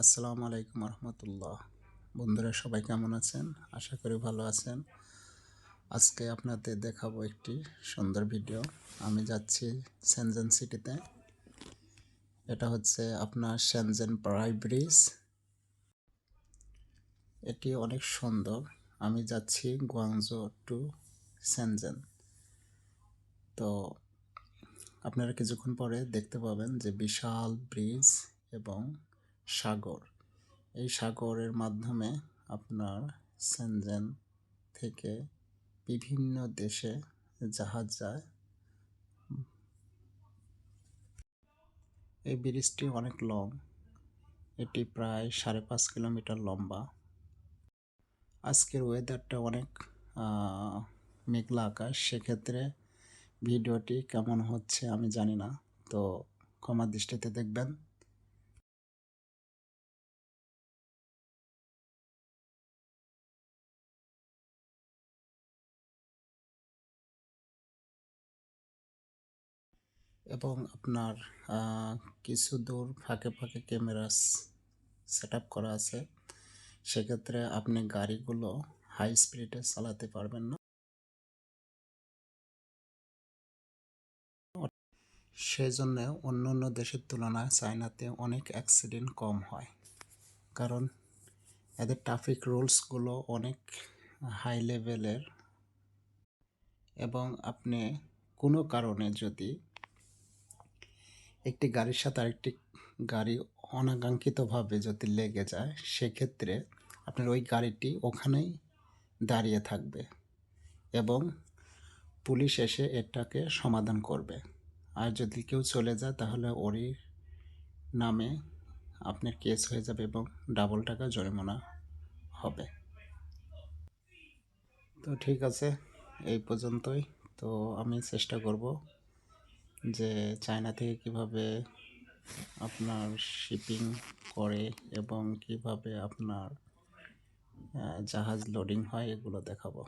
আসসালামু আলাইকুম রহমতুল্লাহ বন্ধুরা, সবাই কেমন আছেন? আশা করি ভালো আছেন। আজকে আপনাদের দেখাবো একটি সুন্দর ভিডিও। আমি যাচ্ছি সেনজেন সিটিতে। এটা হচ্ছে আপনার সেনজেন প্রাই ব্রিজ। এটি অনেক সুন্দর। আমি যাচ্ছি গুয়াংজো টু সেনজেন। তো আপনারা কিছুক্ষণ পরে দেখতে পাবেন যে বিশাল ব্রিজ এবং সাগর। এই সাগরের মাধ্যমে আপনার সেনজেন থেকে বিভিন্ন দেশে জাহাজ যায়। এই ব্রিজটি অনেক লং। এটি প্রায় সাড়ে পাঁচ কিলোমিটার লম্বা। আজকের ওয়েদারটা অনেক মেঘলা আকাশ। সেক্ষেত্রে ভিডিওটি কেমন হচ্ছে আমি জানি না। তো ক্ষমা দৃষ্টিতে দেখবেন। এবং আপনার কিছু দূর ফাঁকে ফাঁকে ক্যামেরা সেট করা আছে। সেক্ষেত্রে আপনি গাড়িগুলো হাই স্পিডে চালাতে পারবেন না। সেই জন্য অন্য অন্য দেশের তুলনায় চায়নাতে অনেক অ্যাক্সিডেন্ট কম হয়। কারণ এদের ট্রাফিক রুলসগুলো অনেক হাই লেভেলের এবং আপনি কোনো কারণে যদি একটি গাড়ির সাথে আরেকটি গাড়ি অনাকাঙ্ক্ষিতভাবে যদি লেগে যায়, সেক্ষেত্রে আপনার ওই গাড়িটি ওখানেই দাঁড়িয়ে থাকবে এবং পুলিশ এসে এটাকে সমাধান করবে। আর যদি কেউ চলে যায়, তাহলে ওরই নামে আপনার কেস হয়ে যাবে এবং ডাবল টাকা জরিমানা হবে। তো ঠিক আছে, এই পর্যন্তই। তো আমি চেষ্টা করব যে চায়না থেকে কীভাবে আপনার শিপিং করে এবং কীভাবে আপনার জাহাজ লোডিং হয়, এগুলো দেখাবো।